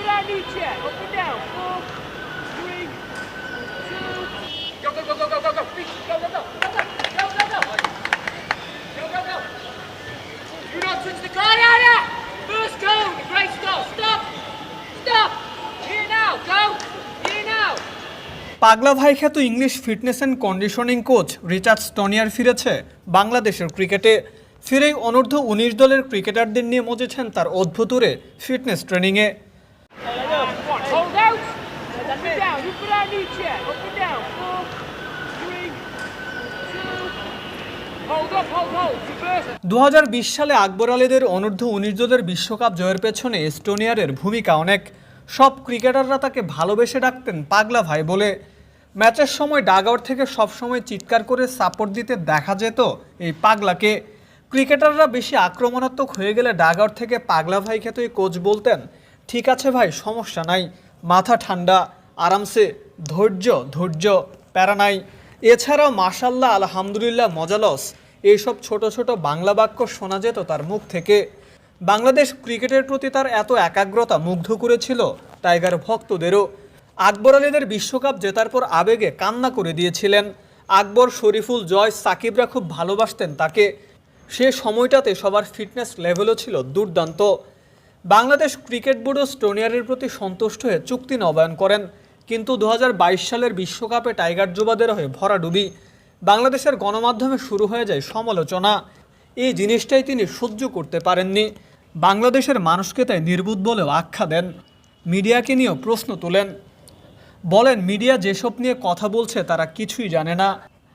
Open our knee chat. Open down. Four, three, two. Go, go, go, go, go, go, go. Go, go, go. পাগলা ভাই খ্যাত English fitness and conditioning coach Richard Stonier ফিরেছে বাংলাদেশের ক্রিকেটে। ফিরেই অনূর্ধ্ব উনিশ দলের ক্রিকেটারদের নিয়ে মজেছেন তার অদ্ভুতরে ফিটনেস ট্রেনিংয়ে। Down. You put our knee chair. Up and down. Four, three. দু সালে আকবর আলীদের অনূর্ধ্ব উনিশ দলের বিশ্বকাপ জয়ের পেছনে এস্টোনিয়ারের ভূমিকা অনেক সব ক্রিকেটাররা তাকে ভালোবেসে ডাকতেন পাগলা ভাই বলে ম্যাচের সময় ডাগআউট থেকে সবসময় চিৎকার করে সাপোর্ট দিতে দেখা যেত এই পাগলাকে ক্রিকেটাররা বেশি আক্রমণাত্মক হয়ে গেলে ডাগআউট থেকে পাগলা ভাই খ্যাত এই কোচ বলতেন ঠিক আছে ভাই সমস্যা নাই মাথা ঠান্ডা আরামসে ধৈর্য ধৈর্য প্যারা নাই। এছাড়াও মাসাল্লাহ আলহামদুলিল্লাহ মজালস এইসব ছোট ছোট বাংলা বাক্য শোনা যেত তার মুখ থেকে। বাংলাদেশ ক্রিকেটের প্রতি তার এত একাগ্রতা মুগ্ধ করেছিল টাইগার ভক্তদেরও। আকবর আলীদের বিশ্বকাপ জেতার পর আবেগে কান্না করে দিয়েছিলেন। আকবর, শরীফুল, জয়, সাকিবরা খুব ভালোবাসতেন তাকে। সে সময়টাতে সবার ফিটনেস লেভেলও ছিল দুর্দান্ত। বাংলাদেশ ক্রিকেট বোর্ডও স্টোনিয়ারের প্রতি সন্তুষ্ট হয়ে চুক্তি নবায়ন করেন। কিন্তু দু হাজার বাইশ সালের বিশ্বকাপে টাইগার যুবাদের হয়ে ভরাডুবি বাংলাদেশের গণমাধ্যমে শুরু হয়ে যায় সমালোচনা। এই জিনিসটাই তিনি সহ্য করতে পারেননি। বাংলাদেশের মানুষকে তাই নির্বুধ বলেও আখ্যা দেন। মিডিয়াকে নিয়েও প্রশ্ন তোলেন। বলেন, মিডিয়া যেসব নিয়ে কথা বলছে তারা কিছুই জানে না।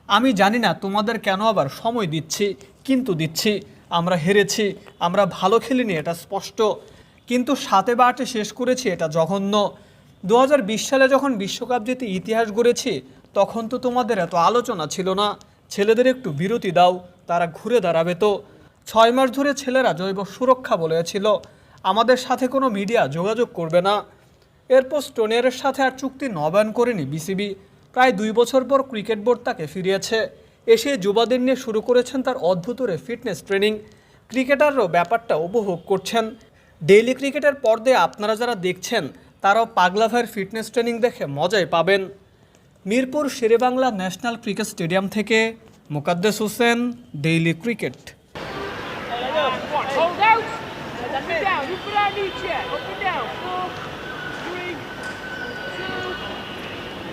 আমি জানি না তোমাদের কেন আবার সময় দিচ্ছি, কিন্তু দিচ্ছি। আমরা হেরেছি, আমরা ভালো খেলিনি, এটা স্পষ্ট। কিন্তু সাতে বা শেষ করেছি, এটা জঘন্য। দু হাজার বিশ সালে যখন বিশ্বকাপ জিতে ইতিহাস গড়েছি, তখন তো তোমাদের এত আলোচনা ছিল না। ছেলেদের একটু বিরতি দাও, তারা ঘুরে দাঁড়াবে তো। ছয় মাস ধরে ছেলেরা জৈব সুরক্ষা বলেছিল আমাদের সাথে কোনো মিডিয়া যোগাযোগ করবে না। এরপর স্টোনিয়ারের সাথে আর চুক্তি নবায়ন করেনি বিসিবি। প্রায় দুই বছর পর ক্রিকেট বোর্ড তাকে ফিরিয়েছে। এসে যুবাদের নিয়ে শুরু করেছেন তার অদ্ভুতরে ফিটনেস ট্রেনিং। ক্রিকেটাররাও ব্যাপারটা উপভোগ করছেন। ডেইলি ক্রিকেটের পর্দে আপনারা যারা দেখছেন তারাও পাগলা ভাইয়ের ফিটনেস ট্রেনিং দেখে মজাই পাবেন Mirpur Sher-e-Bangla national cricket stadium থেকে Mukaddes Hossain daily cricket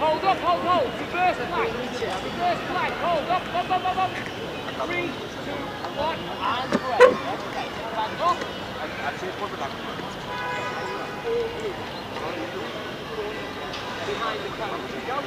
Hold. Up hold, hold. Reverse flag. Reverse flag. Hold up, up, up, up, up. Three, two, one, and break. Okay, back up. Behind the car,